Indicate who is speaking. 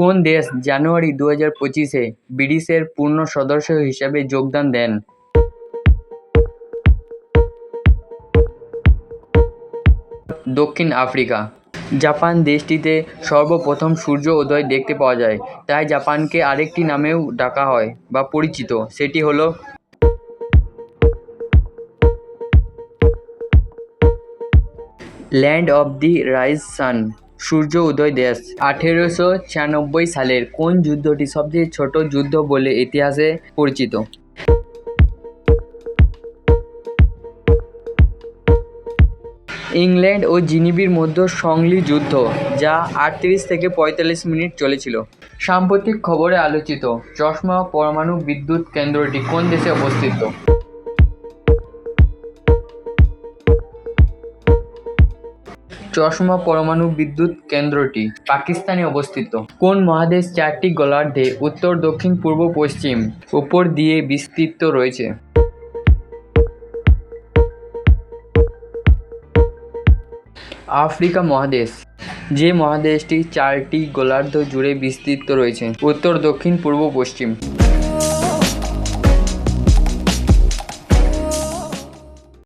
Speaker 1: কোন দেশ জানুয়ারি দু হাজার পঁচিশে ব্রিটিশের পূর্ণ সদস্য হিসাবে যোগদান দেন? দক্ষিণ আফ্রিকা। জাপান দেশটিতে সর্বপ্রথম সূর্য উদয় দেখতে পাওয়া যায়, তাই জাপানকে আরেকটি নামেও ডাকা হয় বা পরিচিত, সেটি হলো land of the rise sun. সূর্য উদয় দেশ। আঠেরোশো ছিয়ানব্বই সালের কোন যুদ্ধটি সবচেয়ে ছোট যুদ্ধ বলে ইতিহাসে পরিচিত? ইংল্যান্ড ও জিনিবির মধ্যে সংলি যুদ্ধ, যা আটত্রিশ থেকে পঁয়তাল্লিশ মিনিট চলেছিল। সাম্প্রতিক খবরে আলোচিত, চশমা পরমাণু বিদ্যুৎ কেন্দ্রটি কোন দেশে অবস্থিত? চশমা পরমাণু বিদ্যুৎ কেন্দ্রটি পাকিস্তানে অবস্থিত। কোন মহাদেশ চারটি গোলার্ধে উত্তর, দক্ষিণ, পূর্ব, পশ্চিম উপর দিয়ে বিস্তৃত রয়েছে? আফ্রিকা মহাদেশ। যে মহাদেশটি চারটি গোলার্ধ জুড়ে বিস্তৃত রয়েছে, উত্তর, দক্ষিণ, পূর্ব, পশ্চিম।